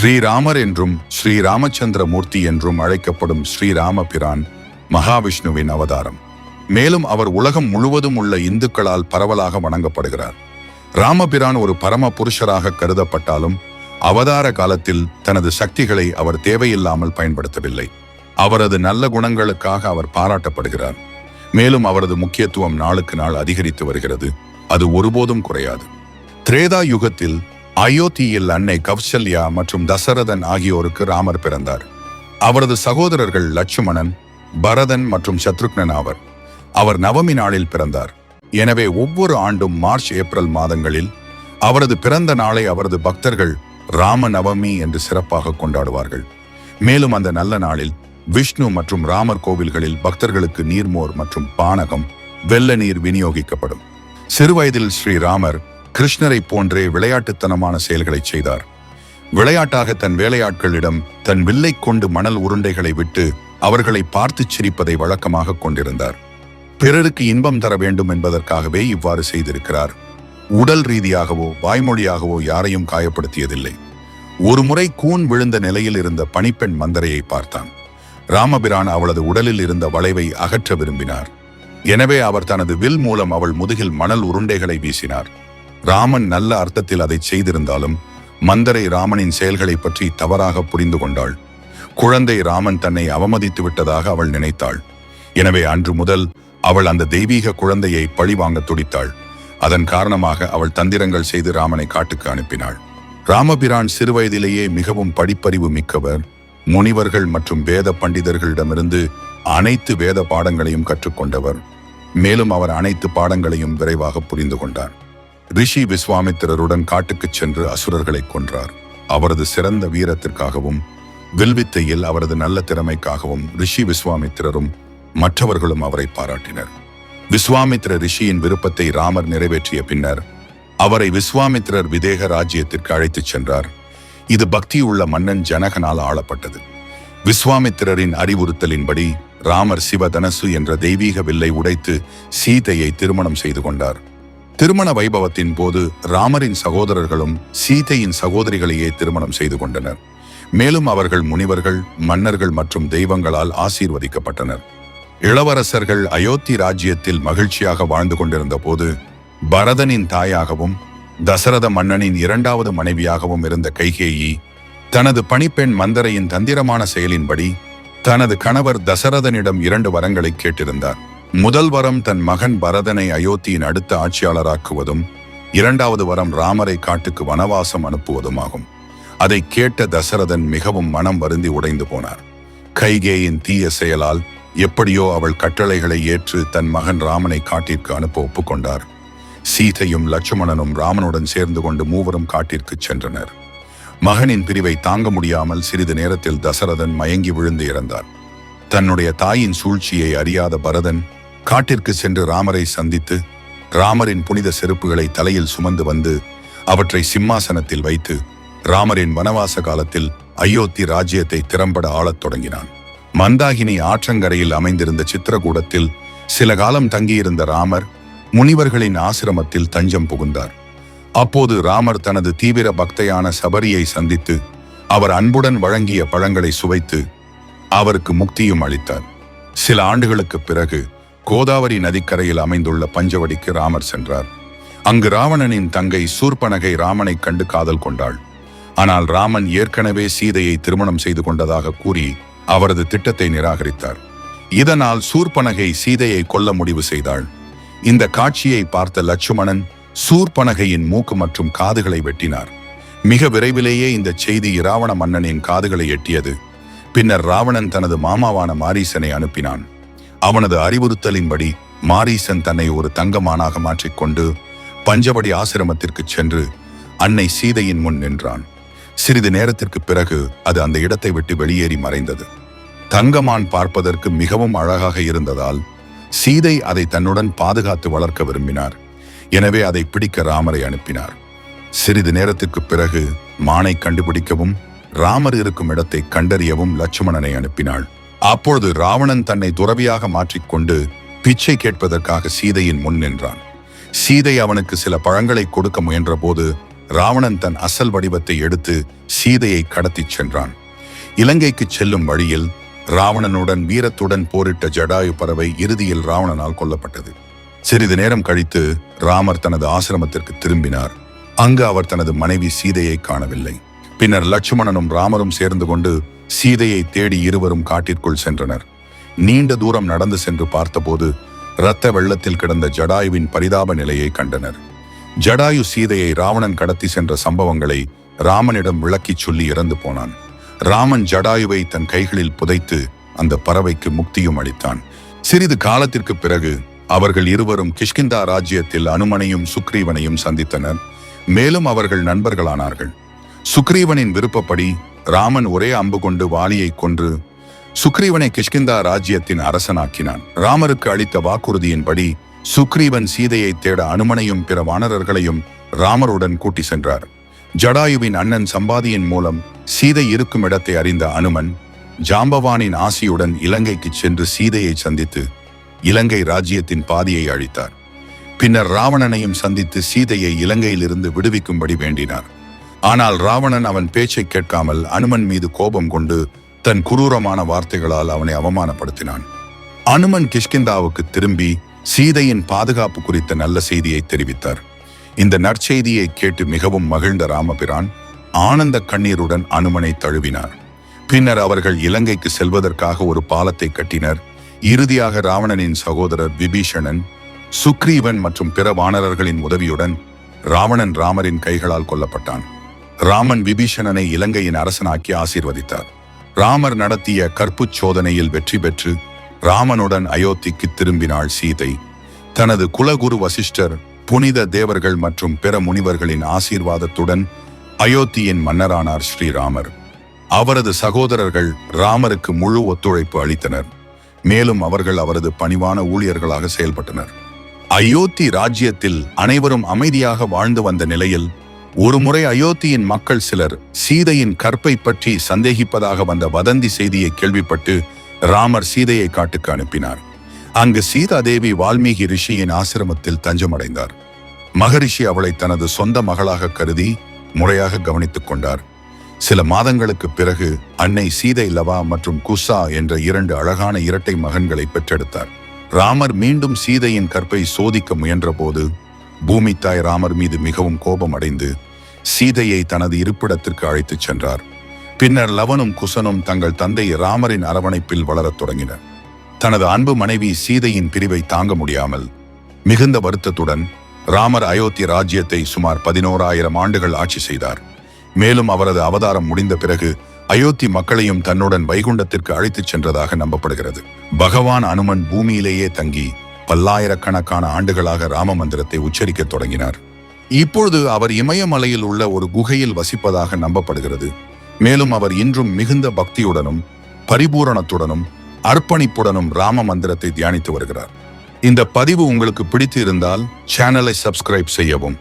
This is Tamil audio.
ஸ்ரீராமர் என்றும் ஸ்ரீராமச்சந்திர மூர்த்தி என்றும் அழைக்கப்படும் ஸ்ரீராம பிரான் மகாவிஷ்ணுவின் அவதாரம். மேலும் அவர் உலகம் முழுவதும் உள்ள இந்துக்களால் பரவலாக வணங்கப்படுகிறார். ராமபிரான் ஒரு பரம புருஷராக கருதப்பட்டாலும் அவதார காலத்தில் தனது சக்திகளை அவர் தேவையில்லாமல் பயன்படுத்தவில்லை. அவரது நல்ல குணங்களுக்காக அவர் பாராட்டப்படுகிறார். மேலும் அவரது முக்கியத்துவம் நாளுக்கு நாள் அதிகரித்து வருகிறது. அது ஒருபோதும் குறையாது. திரேதா யுகத்தில் அயோத்தியில் அன்னை கௌசல்யா மற்றும் தசரதன் ஆகியோருக்கு ராமர் பிறந்தார். அவரது சகோதரர்கள் லட்சுமணன் பரதன் மற்றும் சத்ருக்னன் ஆவர். அவர் நவமி நாளில் பிறந்தார். எனவே ஒவ்வொரு ஆண்டும் மார்ச் ஏப்ரல் மாதங்களில் அவரது பிறந்த நாளை அவரது பக்தர்கள் ராம நவமி என்று சிறப்பாக கொண்டாடுவார்கள். மேலும் அந்த நல்ல நாளில் விஷ்ணு மற்றும் ராமர் கோவில்களில் பக்தர்களுக்கு நீர்மோர் மற்றும் பானகம் வெள்ள நீர் விநியோகிக்கப்படும். சிறுவயதில் ஸ்ரீராமர் கிருஷ்ணரை போன்றே விளையாட்டுத்தனமான செயல்களை செய்தார். விளையாட்டாக தன் வேலையாட்களிடம் தன் வில்லை கொண்டு மணல் உருண்டைகளை விட்டு அவர்களை பார்த்து சிரிப்பதை வழக்கமாக கொண்டிருந்தார். பிறருக்கு இன்பம் தர வேண்டும் என்பதற்காகவே இவ்வாறு செய்திருக்கிறார். உடல் ரீதியாகவோ வாய்மொழியாகவோ யாரையும் காயப்படுத்தியதில்லை. ஒரு முறை கூன் விழுந்த நிலையில் இருந்த பணிப்பெண் மந்தரையை பார்த்தான். ராமபிரான் அவளது உடலில் இருந்த வளைவை அகற்ற விரும்பினார். எனவே அவர் தனது வில் மூலம் அவள் முதுகில் மணல் உருண்டைகளை வீசினார். ராமன் நல்ல அர்த்தத்தில் அதை செய்திருந்தாலும் மந்தரை ராமனின் செயல்களை பற்றி தவறாக புரிந்து கொண்டாள். குழந்தை ராமன் தன்னை அவமதித்து விட்டதாக அவள் நினைத்தாள். எனவே அன்று முதல் அவள் அந்த தெய்வீக குழந்தையை பழிவாங்க துடித்தாள். அதன் காரணமாக அவள் தந்திரங்கள் செய்து ராமனை காட்டுக்கு அனுப்பினாள். ராமபிரான் சிறுவயதிலேயே மிகவும் படிப்பறிவு மிக்கவர். முனிவர்கள் மற்றும் வேத பண்டிதர்களிடமிருந்து அனைத்து வேத பாடங்களையும் கற்றுக்கொண்டவர். மேலும் அவர் அனைத்து பாடங்களையும் விரைவாக புரிந்து கொண்டார். ரிஷி விஸ்வாமித்திரருடன் காட்டுக்குச் சென்று அசுரர்களை கொன்றார். அவரது சிறந்த வீரத்திற்காகவும் வில்வித்தையில் அவரது நல்ல திறமைக்காகவும் ரிஷி விஸ்வாமித்திரரும் மற்றவர்களும் அவரை பாராட்டினர். விஸ்வாமித்திர ரிஷியின் விருப்பத்தை ராமர் நிறைவேற்றிய பின்னர் அவரை விஸ்வாமித்திரர் விதேக ராஜ்யத்திற்கு அழைத்துச் சென்றார். இது பக்தியுள்ள மன்னன் ஜனகனால் ஆளப்பட்டது. விஸ்வாமித்திரரின் அறிவுறுத்தலின்படி ராமர் சிவதனசு என்ற தெய்வீக வில்லை உடைத்து சீதையை திருமணம் செய்து கொண்டார். திருமண வைபவத்தின் போது ராமரின் சகோதரர்களும் சீதையின் சகோதரிகளையே திருமணம் செய்து கொண்டனர். மேலும் அவர்கள் முனிவர்கள் மன்னர்கள் மற்றும் தெய்வங்களால் ஆசீர்வதிக்கப்பட்டனர். இளவரசர்கள் அயோத்தி ராஜ்யத்தில் மகிழ்ச்சியாக வாழ்ந்து கொண்டிருந்த போது பரதனின் தாயாகவும் தசரத மன்னனின் இரண்டாவது மனைவியாகவும் இருந்த கைகேயி தனது பணிப்பெண் மந்தரையின் தந்திரமான செயலின்படி தனது கணவர் தசரதனிடம் இரண்டு வரங்களை கேட்டிருந்தார். முதல் வரம் தன் மகன் பரதனை அயோத்தியின் அடுத்த ஆட்சியாளராக்குவதும் இரண்டாவது வரம் ராமரை காட்டுக்கு வனவாசம் அனுப்புவதுமாகும். அதை கேட்ட தசரதன் மிகவும் மனம் வருந்தி உடைந்து போனார். கைகேயின் தீய செயலால் எப்படியோ அவள் கட்டளைகளை ஏற்று தன் மகன் ராமனை காட்டிற்கு அனுப்ப ஒப்புக்கொண்டார். சீதையும் லட்சுமணனும் ராமனுடன் சேர்ந்து கொண்டு மூவரும் காட்டிற்கு சென்றனர். மகனின் பிரிவை தாங்க முடியாமல் சிறிது நேரத்தில் தசரதன் மயங்கி விழுந்து இறந்தார். தன்னுடைய தாயின் சூழ்ச்சியை அறியாத பரதன் காட்டிற்கு சென்று ராமரை சந்தித்து ராமரின் புனித செருப்புகளை தலையில் சுமந்து வந்து அவற்றை சிம்மாசனத்தில் வைத்து ராமரின் வனவாச காலத்தில் அயோத்தி ராஜ்யத்தை திறம்பட ஆளத் தொடங்கினான். மந்தாகினி ஆற்றங்கரையில் அமைந்திருந்த சித்திரகூடத்தில் சில காலம் தங்கியிருந்த ராமர் முனிவர்களின் ஆசிரமத்தில் தஞ்சம் புகுந்தார். அப்போது ராமர் தனது தீவிர பக்தையான சபரியை சந்தித்து அவர் அன்புடன் வழங்கிய பழங்களை சுவைத்து அவருக்கு முக்தியும் அளித்தார். சில ஆண்டுகளுக்கு பிறகு கோதாவரி நதிக்கரையில் அமைந்துள்ள பஞ்சவடிக்கு ராமர் சென்றார். அங்கு ராவணனின் தங்கை சூர்பனகை ராமனை கண்டு காதல் கொண்டாள். ஆனால் ராமன் ஏற்கனவே சீதையை திருமணம் செய்து கொண்டதாக கூறி அவரது திட்டத்தை நிராகரித்தார். இதனால் சூர்பனகை சீதையை கொல்ல முடிவு செய்தாள். இந்த காட்சியை பார்த்த லட்சுமணன் சூர்பனகையின் மூக்கு மற்றும் காதுகளை வெட்டினார். மிக விரைவிலேயே இந்த செய்தி இராவண மன்னனின் காதுகளை எட்டியது. பின்னர் ராவணன் தனது மாமாவான மாரீசனை அனுப்பினான். அவனது அறிவுறுத்தலின்படி மாரீசன் தன்னை ஒரு தங்கமானாக மாற்றிக்கொண்டு பஞ்சவடி ஆசிரமத்திற்கு சென்று அன்னை சீதையின் முன் நின்றான். சிறிது நேரத்திற்கு பிறகு அது அந்த இடத்தை விட்டு வெளியேறி மறைந்தது. தங்கமான் பார்ப்பதற்கு மிகவும் அழகாக இருந்ததால் சீதை அதை தன்னுடன் பாதுகாத்து வளர்க்க விரும்பினார். எனவே அதை பிடிக்க ராமரை அனுப்பினார். சிறிது நேரத்திற்கு பிறகு மானை கண்டுபிடிக்கவும் ராமர் இருக்கும் இடத்தை கண்டறியவும் லட்சுமணனை அனுப்பினாள். அப்பொழுது ராவணன் தன்னை துறவியாக மாற்றிக்கொண்டு பிச்சை கேட்பதற்காக சீதையின் முன் நின்றான். சீதை அவனுக்கு சில பழங்களை கொடுக்க முயன்றபோது ராவணன் தன் அசல் வடிவத்தை எடுத்து சீதையை கடத்திச் சென்றான். இலங்கைக்கு செல்லும் வழியில் ராவணனுடன் வீரத்துடன் போரிட்ட ஜடாயு பறவை இறுதியில் ராவணனால் கொல்லப்பட்டது. சிறிது நேரம் கழித்து ராமர் தனது ஆசிரமத்திற்கு திரும்பினார். அங்கு அவர் தனது மனைவி சீதையை காணவில்லை. பின்னர் லட்சுமணனும் ராமரும் சேர்ந்து கொண்டு சீதையை தேடி இருவரும் காட்டிற்குள் சென்றனர். நீண்ட தூரம் நடந்து சென்று பார்த்தபோது இரத்த வெள்ளத்தில் கிடந்த ஜடாயுவின் பரிதாப நிலையை கண்டனர். ஜடாயு சீதையை ராவணன் கடத்தி சென்ற சம்பவங்களை ராமனிடம் விளக்கிச் சொல்லி இறந்து போனான். ராமன் ஜடாயுவை தன் கைகளில் புதைத்து அந்த பறவைக்கு முக்தியும் அளித்தான். சிறிது காலத்திற்கு பிறகு அவர்கள் இருவரும் கிஷ்கிந்தா ராஜ்யத்தில் அனுமனையும் சுக்ரீவனையும் சந்தித்தனர். மேலும் அவர்கள் நண்பர்களானார்கள். சுக்ரீவனின் விருப்பப்படி ராமன் ஒரே அம்பு கொண்டு வாலியை கொன்று சுக்ரீவனை கிஷ்கிந்தா ராஜ்யத்தின் அரசனாக்கினான். ராமருக்கு அளித்த வாக்குறுதியின்படி சுக்ரீவன் சீதையை தேட அனுமனையும் பிற வானரர்களையும் ராமருடன் கூட்டி சென்றார். ஜடாயுவின் அண்ணன் சம்பாதியின் மூலம் சீதை இருக்கும் இடத்தை அறிந்த அனுமன் ஜாம்பவானின் ஆசியுடன் இலங்கைக்கு சென்று சீதையை சந்தித்து இலங்கை ராஜ்யத்தின் பாதியை அழித்தார். பின்னர் ராவணனையும் சந்தித்து சீதையை இலங்கையிலிருந்து விடுவிக்கும்படி வேண்டினார். ஆனால் ராவணன் அவன் பேச்சை கேட்காமல் அனுமன் மீது கோபம் கொண்டு தன் குரூரமான வார்த்தைகளால் அவனை அவமானப்படுத்தினான். அனுமன் கிஷ்கிந்தாவுக்கு திரும்பி சீதையின் பாதுகாப்பு குறித்த நல்ல செய்தியை தெரிவித்தார். இந்த நற்செய்தியை கேட்டு மிகவும் மகிழ்ந்த ராமபிரான் ஆனந்த கண்ணீருடன் அனுமனை தழுவினார். பின்னர் அவர்கள் இலங்கைக்கு செல்வதற்காக ஒரு பாலத்தை கட்டினர். இறுதியாக ராவணனின் சகோதரர் விபீஷணன் சுக்ரீவன் மற்றும் பிற வானரர்களின் உதவியுடன் ராவணன் ராமரின் கைகளால் கொல்லப்பட்டான். ராமன் விபீஷணனை இலங்கையின் அரசனாக்கி ஆசீர்வதித்தார். ராமர் நடத்திய கற்புச் சோதனையில் வெற்றி பெற்று ராமனுடன் அயோத்திக்கு திரும்பினாள் சீதை. தனது குலகுரு வசிஷ்டர் புனித தேவர்கள் மற்றும் பிற முனிவர்களின் ஆசீர்வாதத்துடன் அயோத்தியின் மன்னரானார் ஸ்ரீராமர். அவரது சகோதரர்கள் ராமருக்கு முழு ஒத்துழைப்பு அளித்தனர். மேலும் அவர்கள் அவரது பணிவான ஊழியர்களாக செயல்பட்டனர். அயோத்தி ராஜ்யத்தில் அனைவரும் அமைதியாக வாழ்ந்து வந்த நிலையில் ஒருமுறை அயோத்தியின் மக்கள் சிலர் சீதையின் கற்பை பற்றி சந்தேகிப்பதாக வந்த வதந்தி செய்தியை கேள்விப்பட்டு ராமர் சீதையை காட்டுக்கு அனுப்பினார். அங்கு சீதா தேவி வால்மீகி ரிஷியின் ஆசிரமத்தில் தஞ்சமடைந்தார். மகரிஷி அவளை தனது சொந்த மகளாக கருதி முறையாக கவனித்துக் கொண்டார். சில மாதங்களுக்கு பிறகு அன்னை சீதை லவா மற்றும் குசா என்ற இரண்டு அழகான இரட்டை மகன்களை பெற்றெடுத்தார். ராமர் மீண்டும் சீதையின் கற்பை சோதிக்க முயன்றபோது பூமி தாய் ராமர் மீது மிகவும் கோபம் அடைந்து சீதையை தனது இருப்பிடத்திற்கு அழைத்துச் சென்றார். பின்னர் லவனும் குசனும் தங்கள் தந்தை ராமரின் அரவணைப்பில் வளரத் தொடங்கினர். தனது அன்பு மனைவி சீதையின் பிரிவை தாங்க முடியாமல் மிகுந்த வருத்தத்துடன் ராமர் அயோத்தி ராஜ்யத்தை சுமார் பதினோராயிரம் ஆண்டுகள் ஆட்சி செய்தார். மேலும் அவரது அவதாரம் முடிந்த பிறகு அயோத்தி மக்களையும் தன்னுடன் வைகுண்டத்திற்கு அழைத்துச் சென்றதாக நம்பப்படுகிறது. பகவான் அனுமன் பூமியிலேயே தங்கி பல்லாயிரக்கணக்கான ஆண்டுகளாக ராம மந்திரத்தை உச்சரிக்கத் தொடங்கினார். இப்பொழுது அவர் இமயமலையில் உள்ள ஒரு குகையில் வசிப்பதாக நம்பப்படுகிறது. மேலும் அவர் இன்றும் மிகுந்த பக்தியுடனும் பரிபூரணத்துடனும் அர்ப்பணிப்புடனும் ராம மந்திரத்தை தியானித்து வருகிறார். இந்த பதிவு உங்களுக்கு பிடித்து இருந்தால் சேனலை சப்ஸ்கிரைப் செய்யவும்.